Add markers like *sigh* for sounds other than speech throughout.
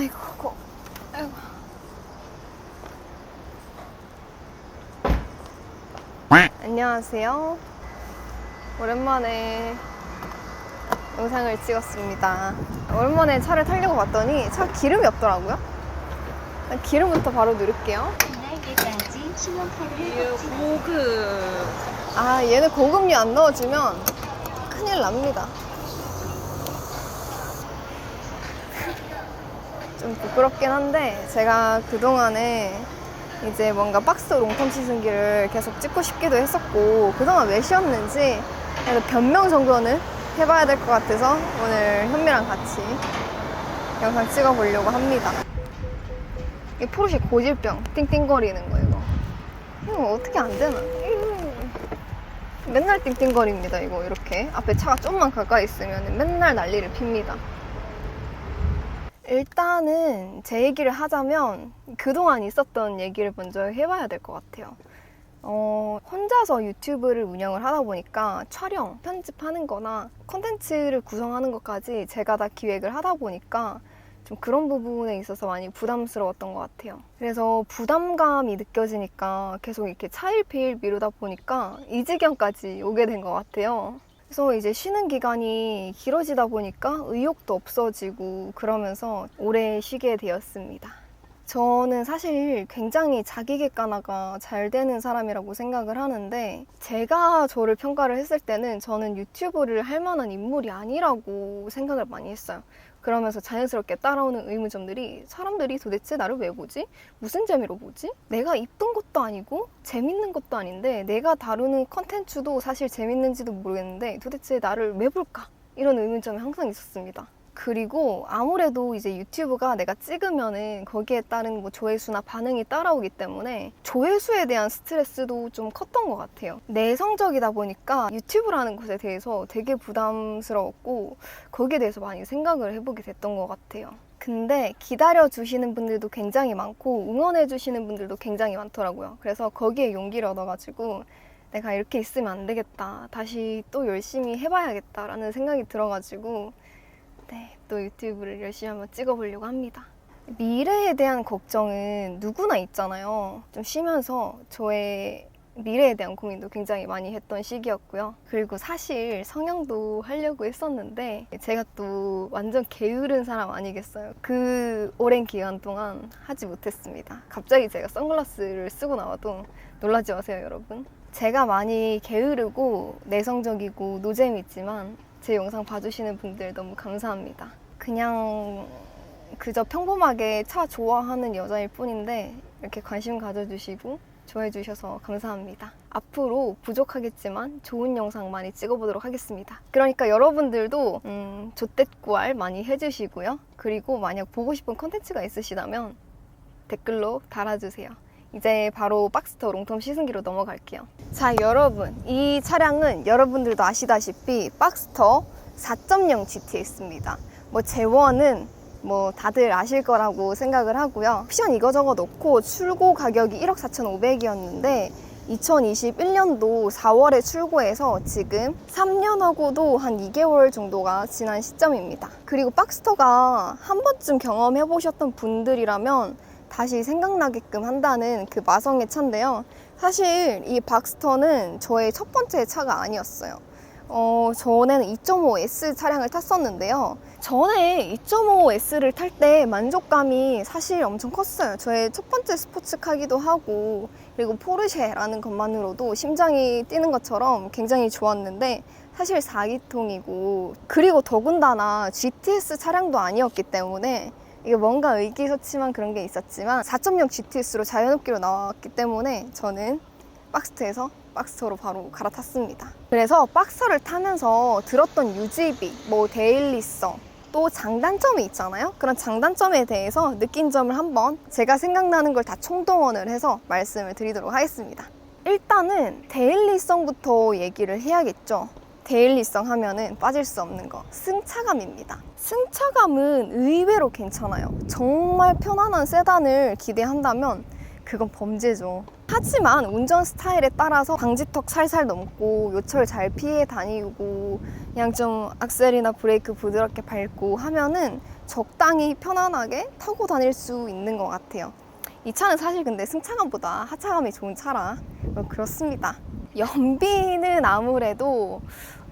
아이고, 고, 아이고. 안녕하세요. 오랜만에 영상을 찍었습니다. 오랜만에 차를 타려고 봤더니 차 기름이 없더라고요. 기름부터 바로 누를게요. 신용카드를 고급 아, 얘는 고급류 안 넣어주면 큰일 납니다. 좀 부끄럽긴 한데, 제가 그동안에 이제 뭔가 박스 롱텀 시승기를 계속 찍고 싶기도 했었고, 그동안 왜 쉬었는지 그래도 변명 정도는 해봐야 될 것 같아서 오늘 현미랑 같이 영상 찍어보려고 합니다. 이 포르쉐 고질병, 띵띵거리는 거 이거. 이거 어떻게 안 되나? 맨날 띵띵거립니다 이거 이렇게 앞에 차가 좀만 가까이 있으면 맨날 난리를 핍니다 일단은 제 얘기를 하자면 그동안 있었던 얘기를 먼저 해봐야 될 것 같아요 어, 혼자서 유튜브를 운영을 하다 보니까 촬영, 편집하는 거나 콘텐츠를 구성하는 것까지 제가 다 기획을 하다 보니까 좀 그런 부분에 있어서 많이 부담스러웠던 것 같아요. 그래서 부담감이 느껴지니까 계속 이렇게 차일피일 미루다 보니까 이 지경까지 오게 된 것 같아요. 그래서 이제 쉬는 기간이 길어지다 보니까 의욕도 없어지고 그러면서 오래 쉬게 되었습니다. 저는 사실 굉장히 자기 객관화가 잘 되는 사람이라고 생각을 하는데 제가 저를 평가를 했을 때는 저는 유튜브를 할 만한 인물이 아니라고 생각을 많이 했어요. 그러면서 자연스럽게 따라오는 의문점들이 사람들이 도대체 나를 왜 보지? 무슨 재미로 보지? 내가 이쁜 것도 아니고 재밌는 것도 아닌데 내가 다루는 컨텐츠도 사실 재밌는지도 모르겠는데 도대체 나를 왜 볼까? 이런 의문점이 항상 있었습니다. 그리고 아무래도 이제 유튜브가 내가 찍으면은 거기에 따른 뭐 조회수나 반응이 따라오기 때문에 조회수에 대한 스트레스도 좀 컸던 것 같아요. 내성적이다 보니까 유튜브라는 것에 대해서 되게 부담스러웠고 거기에 대해서 많이 생각을 해보게 됐던 것 같아요. 근데 기다려 주시는 분들도 굉장히 많고 응원해 주시는 분들도 굉장히 많더라고요. 그래서 거기에 용기를 얻어가지고 내가 이렇게 있으면 안 되겠다. 다시 또 열심히 해봐야겠다라는 생각이 들어가지고 네, 또 유튜브를 열심히 한번 찍어보려고 합니다. 미래에 대한 걱정은 누구나 있잖아요. 좀 쉬면서 저의 미래에 대한 고민도 굉장히 많이 했던 시기였고요. 그리고 사실 성형도 하려고 했었는데 제가 또 완전 게으른 사람 아니겠어요. 그 오랜 기간 동안 하지 못했습니다. 갑자기 제가 선글라스를 쓰고 나와도 놀라지 마세요, 여러분. 제가 많이 게으르고 내성적이고 노잼이지만 제 영상 봐주시는 분들 너무 감사합니다. 그냥 그저 평범하게 차 좋아하는 여자일 뿐인데 이렇게 관심 가져주시고 좋아해주셔서 감사합니다. 앞으로 부족하겠지만 좋은 영상 많이 찍어보도록 하겠습니다. 그러니까 여러분들도 음, 조댓구알 많이 해주시고요. 그리고 만약 보고 싶은 컨텐츠가 있으시다면 댓글로 달아주세요. 이제 바로 박스터 롱텀 시승기로 넘어갈게요. 자, 여러분. 이 차량은 여러분들도 아시다시피 박스터 4.0 GTX입니다. 뭐 재원은 뭐 다들 아실 거라고 생각을 하고요. 옵션 이거저거 넣고 출고 가격이 1억 4,500이었는데 2021년도 4월에 출고해서 지금 3년하고도 한 2개월 정도가 지난 시점입니다. 그리고 박스터가 한 번쯤 경험해 보셨던 분들이라면 다시 생각나게끔 한다는 그 마성의 차인데요. 사실 이 박스터는 저의 첫 번째 차가 아니었어요. 어, 전에는 2.5S 차량을 탔었는데요. 전에 2.5S를 탈 때 만족감이 사실 엄청 컸어요. 저의 첫 번째 스포츠카기도 하고, 그리고 포르쉐라는 것만으로도 심장이 뛰는 것처럼 굉장히 좋았는데, 사실 4기통이고, 그리고 더군다나 GTS 차량도 아니었기 때문에, 이게 뭔가 의기소침한 그런 게 있었지만, 4.0 GTS로 자연흡기로 나왔기 때문에, 저는 박스트에서 박스터로 바로 갈아탔습니다. 그래서 박스터를 타면서 들었던 유지비, 뭐 데일리성, 또 장단점이 있잖아요. 그런 장단점에 대해서 느낀 점을 한번 제가 생각나는 걸 다 총동원을 해서 말씀을 드리도록 하겠습니다. 일단은 데일리성부터 얘기를 해야겠죠. 데일리성 하면은 빠질 수 없는 거 승차감입니다. 승차감은 의외로 괜찮아요. 정말 편안한 세단을 기대한다면 그건 범죄죠. 하지만 운전 스타일에 따라서 방지턱 살살 넘고 요철 잘 피해 다니고 그냥 좀 악셀이나 브레이크 부드럽게 밟고 하면은 적당히 편안하게 타고 다닐 수 있는 것 같아요. 이 차는 사실 근데 승차감보다 하차감이 좋은 차라 뭐 그렇습니다. 연비는 아무래도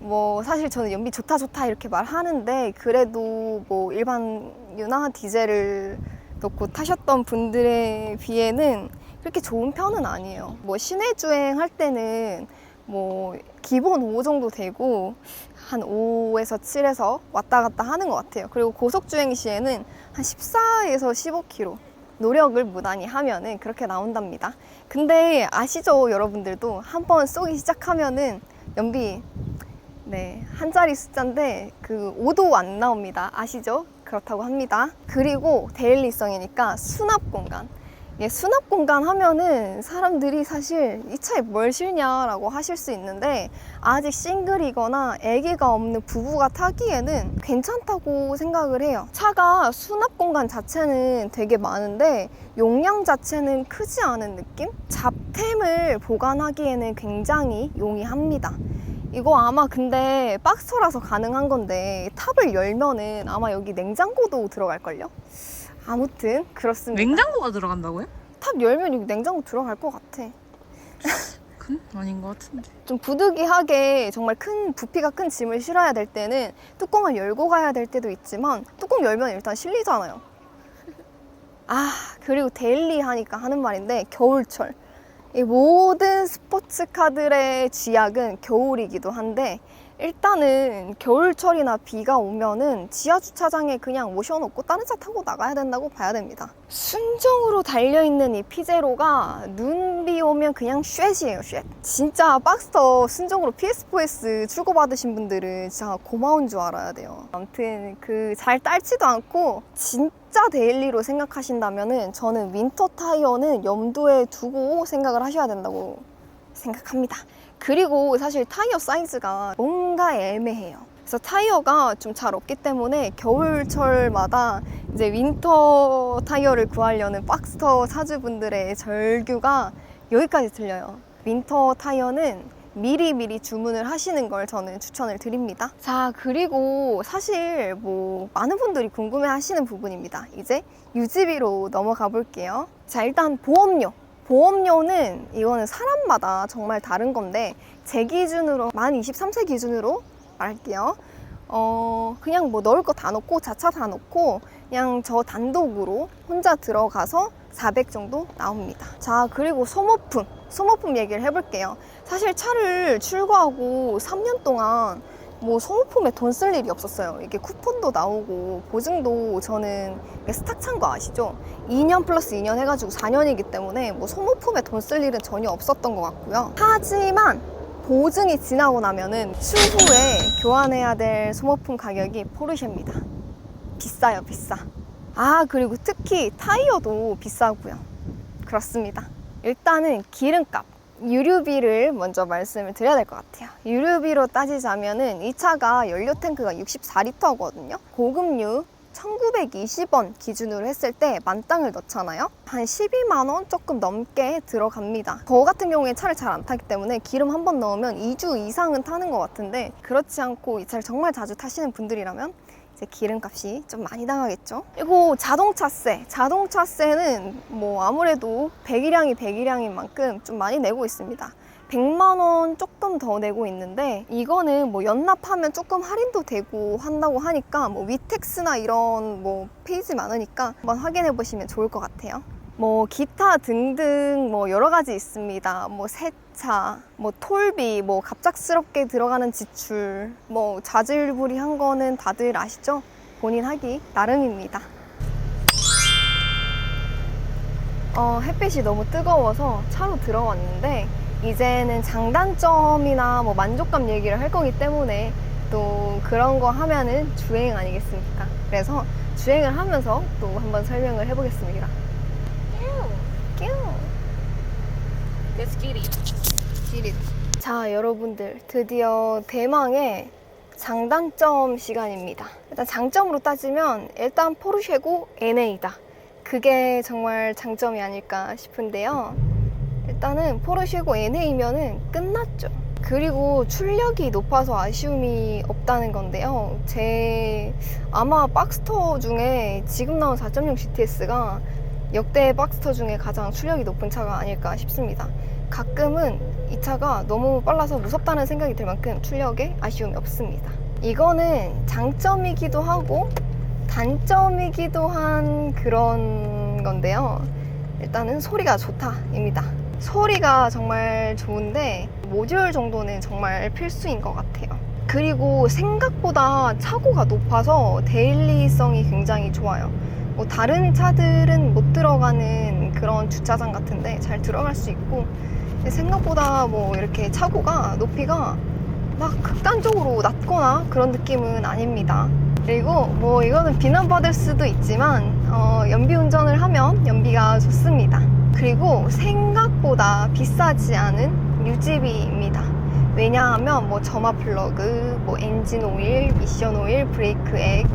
뭐 사실 저는 연비 좋다 좋다 이렇게 말하는데 그래도 뭐 일반 유나 디젤을 놓고 타셨던 분들에 비해는 그렇게 좋은 편은 아니에요. 뭐 시내 주행 할 때는 뭐 기본 5 정도 되고 한 5에서 7에서 왔다 갔다 하는 것 같아요. 그리고 고속 주행 시에는 한 14에서 15km 노력을 무단히 하면은 그렇게 나온답니다. 근데 아시죠, 여러분들도 한번 쏘기 시작하면은 연비 네, 한 자리 숫자인데 그 5도 안 나옵니다. 아시죠? 그렇다고 합니다. 그리고 데일리성이니까 수납 공간. 예, 수납 공간 하면은 사람들이 사실 이 차에 뭘 실냐라고 하실 수 있는데 아직 싱글이거나 아기가 없는 부부가 타기에는 괜찮다고 생각을 해요. 차가 수납 공간 자체는 되게 많은데 용량 자체는 크지 않은 느낌? 잡템을 보관하기에는 굉장히 용이합니다. 이거 아마 근데 박스터라서 가능한 건데 탑을 열면은 아마 여기 냉장고도 들어갈걸요? 아무튼 그렇습니다. 냉장고가 들어간다고요? 탑 열면 여기 냉장고 들어갈 것 같아. 큰 아닌 것 같은데. 좀 부득이하게 정말 큰 부피가 큰 짐을 실어야 될 때는 뚜껑을 열고 가야 될 때도 있지만 뚜껑 열면 일단 실리잖아요. 아 그리고 데일리 하니까 하는 말인데 겨울철 이 모든 스포츠 카들의 쥐약은 겨울이기도 한데 일단은 겨울철이나 비가 오면은 지하 주차장에 그냥 모셔놓고 다른 차 타고 나가야 된다고 봐야 됩니다. 순정으로 달려있는 이 피제로가 눈 비 오면 그냥 쉣이에요, 쉣. 진짜 박스터 순정으로 PS4S 출고받으신 분들은 진짜 고마운 줄 알아야 돼요. 아무튼 그 잘 딸지도 않고 진짜 데일리로 생각하신다면은 저는 윈터 타이어는 염두에 두고 생각을 하셔야 된다고 생각합니다. 그리고 사실 타이어 사이즈가 뭔가 애매해요. 그래서 타이어가 좀 잘 없기 때문에 겨울철마다 이제 윈터 타이어를 구하려는 박스터 차주분들의 절규가 여기까지 들려요. 윈터 타이어는 미리 미리 주문을 하시는 걸 저는 추천을 드립니다. 자, 그리고 사실 뭐 많은 분들이 궁금해 하시는 부분입니다. 이제 유지비로 넘어가 볼게요. 자, 일단 보험료. 보험료는 이거는 사람마다 정말 다른 건데 제 기준으로 만 23세 기준으로 말할게요. 어 그냥 뭐 넣을 거 다 넣고 자차 다 넣고 그냥 저 단독으로 혼자 들어가서 400 정도 나옵니다. 자 그리고 소모품 소모품 얘기를 해볼게요. 사실 차를 출고하고 3년 동안 뭐 소모품에 돈 쓸 일이 없었어요. 이게 쿠폰도 나오고 보증도 저는 이게 스탁 찬 거 아시죠? 2년 플러스 2년 해가지고 4년이기 때문에 뭐 소모품에 돈 쓸 일은 전혀 없었던 것 같고요. 하지만 보증이 지나고 나면은 추후에 교환해야 될 소모품 가격이 포르쉐입니다. 비싸요, 비싸. 아, 그리고 특히 타이어도 비싸고요. 그렇습니다. 일단은 기름값. 유류비를 먼저 말씀을 드려야 될 것 같아요. 유류비로 따지자면은 이 차가 연료 탱크가 64리터거든요. 고급류 1920원 기준으로 했을 때 만땅을 넣잖아요. 한 12만 원 조금 넘게 들어갑니다. 저 같은 경우에 차를 잘 안 타기 때문에 기름 한 번 넣으면 2주 이상은 타는 것 같은데 그렇지 않고 이 차를 정말 자주 타시는 분들이라면 이제 기름값이 좀 많이 나가겠죠. 그리고 자동차세. 자동차세는 뭐 아무래도 배기량이 배기량인 만큼 좀 많이 내고 있습니다. 100만 원 조금 더 내고 있는데 이거는 뭐 연납하면 조금 할인도 되고 한다고 하니까 뭐 위텍스나 이런 뭐 페이지 많으니까 한번 확인해 보시면 좋을 것 같아요. 뭐 기타 등등 뭐 여러 가지 있습니다. 뭐 세 차, 뭐 톨비, 뭐 갑작스럽게 들어가는 지출, 뭐 자질구리한 거는 다들 아시죠? 본인 하기 나름입니다. 어, 햇빛이 너무 뜨거워서 차로 들어왔는데 이제는 장단점이나 뭐 만족감 얘기를 할 거기 때문에 또 그런 거 하면은 주행 아니겠습니까? 그래서 주행을 하면서 또 한번 설명을 해보겠습니다. 뀨. Let's get it. 지릿. 자, 여러분들 드디어 대망의 장단점 시간입니다. 일단 장점으로 따지면 일단 포르쉐고 NA다. 그게 정말 장점이 아닐까 싶은데요. 일단은 포르쉐고 NA면은 끝났죠. 그리고 출력이 높아서 아쉬움이 없다는 건데요. 제 아마 박스터 중에 지금 나온 4.6 GTS가 역대 박스터 중에 가장 출력이 높은 차가 아닐까 싶습니다. 가끔은 이 차가 너무 빨라서 무섭다는 생각이 들 만큼 출력에 아쉬움이 없습니다. 이거는 장점이기도 하고 단점이기도 한 그런 건데요. 일단은 소리가 좋다입니다. 소리가 정말 좋은데 모듈 정도는 정말 필수인 것 같아요. 그리고 생각보다 차고가 높아서 데일리성이 굉장히 좋아요. 뭐 다른 차들은 못 들어가는 그런 주차장 같은데 잘 들어갈 수 있고 생각보다 뭐 이렇게 차고가 높이가 막 극단적으로 낮거나 그런 느낌은 아닙니다. 그리고 뭐 이거는 비난받을 수도 있지만 어, 연비 운전을 하면 연비가 좋습니다. 그리고 생각보다 비싸지 않은 유지비입니다. 왜냐하면 뭐 점화 플러그, 뭐 엔진 오일, 미션 오일, 브레이크 액,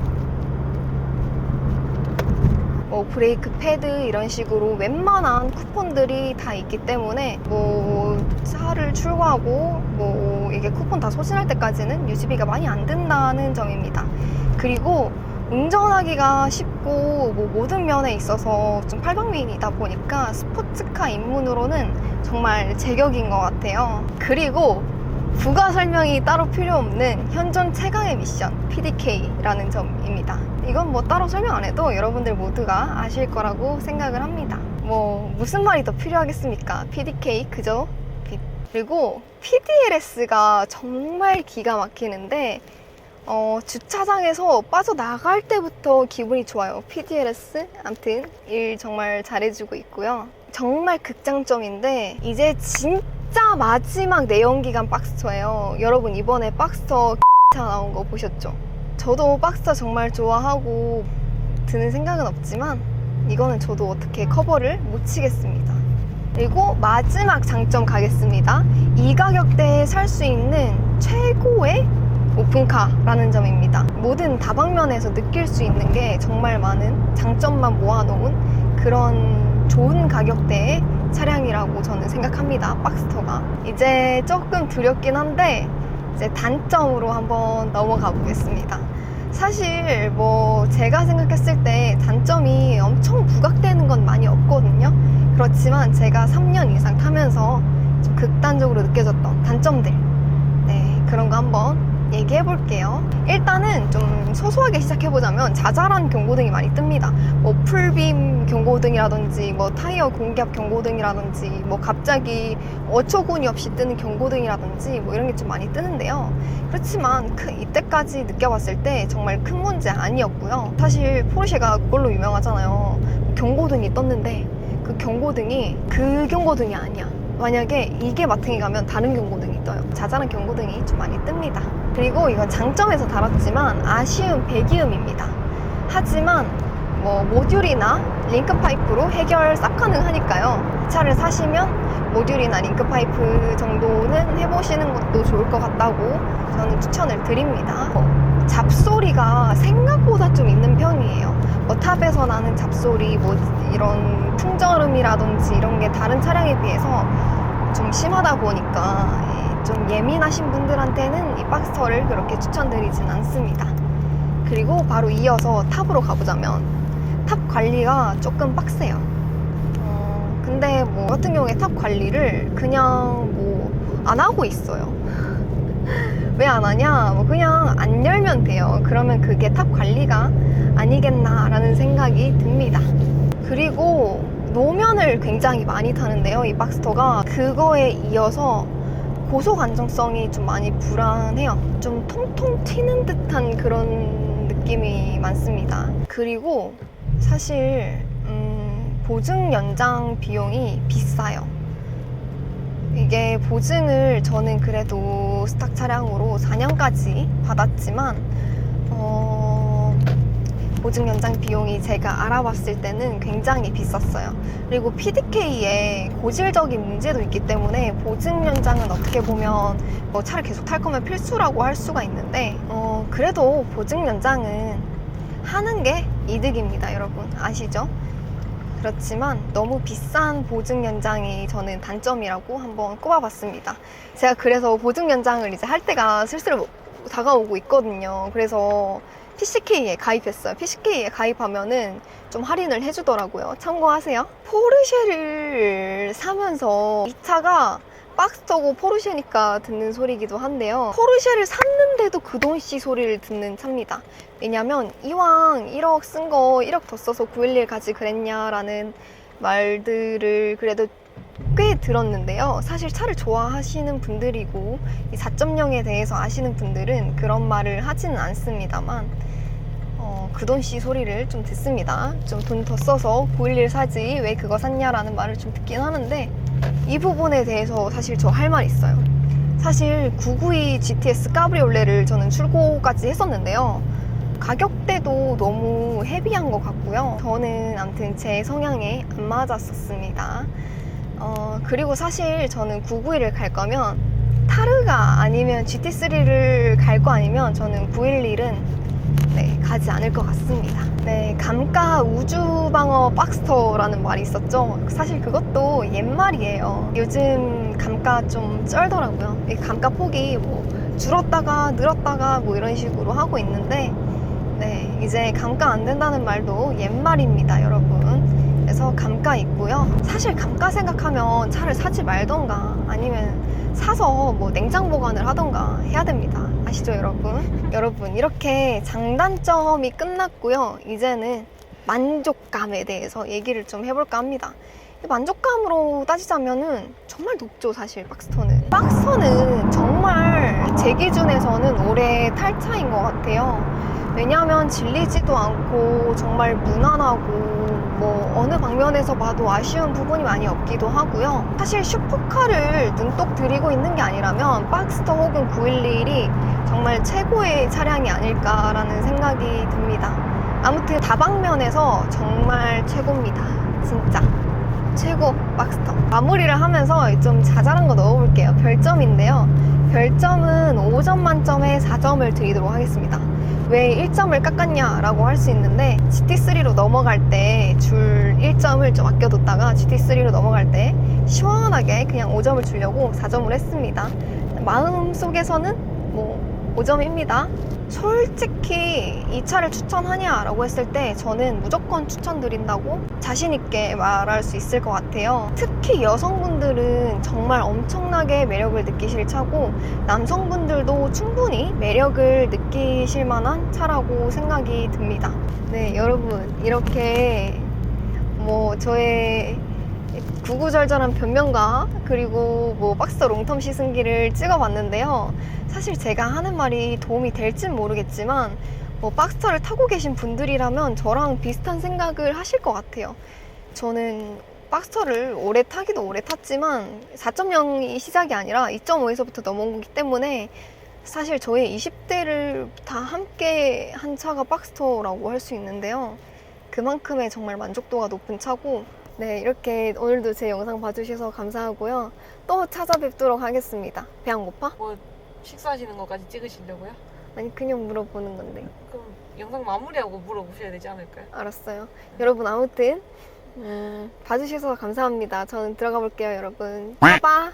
뭐 브레이크 패드 이런 식으로 웬만한 쿠폰들이 다 있기 때문에 뭐 차를 출고하고 뭐 이게 쿠폰 다 소진할 때까지는 유지비가 많이 안 든다는 점입니다. 그리고 운전하기가 쉽고 뭐 모든 면에 있어서 좀 팔방미인이다 보니까 스포츠카 입문으로는 정말 제격인 것 같아요. 그리고 부가 설명이 따로 필요 없는 현존 최강의 미션 PDK라는 점입니다. 이건 뭐 따로 설명 안 해도 여러분들 모두가 아실 거라고 생각을 합니다. 뭐 무슨 말이 더 필요하겠습니까? PDK 그죠? 빛. 그리고 PDLS가 정말 기가 막히는데 어, 주차장에서 빠져나갈 때부터 기분이 좋아요. PDLS. 암튼, 일 정말 잘해주고 있고요. 정말 극장점인데, 이제 진 짜 마지막 내연기관 박스터예요. 여러분, 이번에 박스터 차 나온 거 보셨죠? 저도 박스터 정말 좋아하고, 드는 생각은 없지만, 이거는 저도 어떻게 커버를 못 치겠습니다. 그리고 마지막 장점 가겠습니다. 이 가격대에 살 수 있는 최고의 오픈카라는 점입니다. 모든 다방면에서 느낄 수 있는 게 정말 많은 장점만 모아놓은 그런 좋은 가격대의 차량이라고 저는 생각합니다. 박스터가. 이제 조금 두렵긴 한데 이제 단점으로 한번 넘어가 보겠습니다. 사실 뭐 제가 생각했을 때 단점이 엄청 부각되는 건 많이 없거든요. 그렇지만 제가 3년 이상 타면서 좀 극단적으로 느껴졌던 단점들. 네, 그런 거 한번 얘기해 볼게요. 일단은 좀 소소하게 시작해 보자면 자잘한 경고등이 많이 뜹니다. 뭐 풀빔 경고등이라든지 뭐 타이어 공기압 경고등이라든지 뭐 갑자기 어처구니 없이 뜨는 경고등이라든지 뭐 이런 게 좀 많이 뜨는데요. 그렇지만 그 이때까지 느껴봤을 때 정말 큰 문제 아니었고요. 사실 포르쉐가 그걸로 유명하잖아요. 경고등이 떴는데 그 경고등이 그 경고등이 아니야. 만약에 이게 마탱이 가면 다른 경고등이 떠요. 자잘한 경고등이 좀 많이 뜹니다. 그리고 이건 장점에서 다뤘지만 아쉬운 배기음입니다. 하지만 뭐 모듈이나 링크 파이프로 해결 싹 가능하니까요. 이 차를 사시면 모듈이나 링크 파이프 정도는 해보시는 것도 좋을 것 같다고 저는 추천을 드립니다. 어, 잡소리가 생각보다 좀 있는 편이에요. 뭐 탑에서 나는 잡소리, 뭐 이런 풍절음이라든지 이런 게 다른 차량에 비해서 좀 심하다 보니까 예, 좀 예민하신 분들한테는 이 박스터를 그렇게 추천드리진 않습니다. 그리고 바로 이어서 탑으로 가보자면 탑 관리가 조금 빡세요. 어, 근데 뭐 같은 경우에 탑 관리를 그냥 뭐 안 하고 있어요. *laughs* 왜 안 하냐? 뭐 그냥 안 열면 돼요. 그러면 그게 탑 관리가 아니겠나라는 생각이 듭니다. 그리고 노면을 굉장히 많이 타는데요. 이 박스터가 그거에 이어서 고속 안정성이 좀 많이 불안해요. 좀 통통 튀는 듯한 그런 느낌이 많습니다. 그리고 사실 음, 보증 연장 비용이 비싸요. 이게 보증을 저는 그래도 스탁 차량으로 4년까지 받았지만 어, 보증 연장 비용이 제가 알아봤을 때는 굉장히 비쌌어요. 그리고 PDK에 고질적인 문제도 있기 때문에 보증 연장은 어떻게 보면 뭐 차를 계속 탈 거면 필수라고 할 수가 있는데 어, 그래도 보증 연장은 하는 게 이득입니다, 여러분. 아시죠? 그렇지만 너무 비싼 보증 연장이 저는 단점이라고 한번 꼽아봤습니다. 제가 그래서 보증 연장을 이제 할 때가 슬슬 다가오고 있거든요. 그래서 PCK에 가입했어요. PCK에 가입하면은 좀 할인을 해주더라고요. 참고하세요. 포르쉐를 사면서 이 차가 박스터고 포르쉐니까 듣는 소리이기도 한데요. 포르쉐를 샀는데도 그 돈씨 소리를 듣는 차입니다. 왜냐면 이왕 1억 쓴 거 1억 더 써서 911 가지 그랬냐라는 말들을 그래도 꽤 들었는데요. 사실 차를 좋아하시는 분들이고 이 4.0에 대해서 아시는 분들은 그런 말을 하지는 않습니다만 어, 그돈씨 소리를 좀 듣습니다. 좀 돈 더 써서 911 사지 왜 그거 샀냐라는 말을 좀 듣긴 하는데 이 부분에 대해서 사실 저 할 말 있어요. 사실 992 GTS 까브리올레를 저는 출고까지 했었는데요. 가격대도 너무 헤비한 것 같고요. 저는 아무튼 제 성향에 안 맞았었습니다. 어, 그리고 사실 저는 991을 갈 거면 타르가 아니면 GT3를 갈 거 아니면 저는 911은 네, 가지 않을 것 같습니다. 네, 감가 우주방어 박스터라는 말이 있었죠. 사실 그것도 옛말이에요. 요즘 감가 좀 쩔더라고요. 이 감가 폭이 뭐 줄었다가 늘었다가 뭐 이런 식으로 하고 있는데, 네, 이제 감가 안 된다는 말도 옛말입니다, 여러분. 그래서 감가 있고요. 사실 감가 생각하면 차를 사지 말던가 아니면 사서 뭐 냉장 보관을 하던가 해야 됩니다. 아시죠, 여러분? *laughs* 여러분, 이렇게 장단점이 끝났고요. 이제는 만족감에 대해서 얘기를 좀 해볼까 합니다. 이 만족감으로 따지자면은 정말 높죠, 사실 박스터는. 박스터는 정말 제 기준에서는 올해 탈차인 것 같아요. 왜냐하면 질리지도 않고 정말 무난하고 뭐 어느 방면에서 봐도 아쉬운 부분이 많이 없기도 하고요. 사실 슈퍼카를 눈독 들이고 있는 게 아니라면 박스터 혹은 911이 정말 최고의 차량이 아닐까라는 생각이 듭니다. 아무튼 다방면에서 정말 최고입니다. 진짜. 최고 박스터. 마무리를 하면서 좀 자잘한 거 넣어볼게요. 별점인데요. 별점은 5점 만점에 4점을 드리도록 하겠습니다. 왜 1점을 깎았냐 라고 할 수 있는데 GT3로 넘어갈 때 줄 1점을 좀 아껴뒀다가 GT3로 넘어갈 때 시원하게 그냥 5점을 주려고 4점을 했습니다. 마음속에서는 뭐 5점입니다. 솔직히 이 차를 추천하냐라고 했을 때 저는 무조건 추천드린다고 자신있게 말할 수 있을 것 같아요. 특히 여성분들은 정말 엄청나게 매력을 느끼실 차고 남성분들도 충분히 매력을 느끼실 만한 차라고 생각이 듭니다. 네, 여러분, 이렇게 뭐 저의 구구절절한 변명과 그리고 뭐 박스 롱텀 시승기를 찍어봤는데요. 사실 제가 하는 말이 도움이 될진 모르겠지만 뭐 박스터를 타고 계신 분들이라면 저랑 비슷한 생각을 하실 것 같아요. 저는 박스터를 오래 타기도 오래 탔지만 4.0이 시작이 아니라 2.5에서부터 넘어온 거기 때문에 사실 저의 20대를 다 함께 한 차가 박스터라고 할 수 있는데요. 그만큼의 정말 만족도가 높은 차고 네 이렇게 오늘도 제 영상 봐주셔서 감사하고요. 또 찾아뵙도록 하겠습니다. 배 안 고파? 뭐 식사하시는 것까지 찍으시려고요? 아니 그냥 물어보는 건데 그럼 영상 마무리하고 물어보셔야 되지 않을까요? 알았어요. 여러분 아무튼 음, 봐주셔서 감사합니다. 저는 들어가 볼게요, 여러분. 빠빠.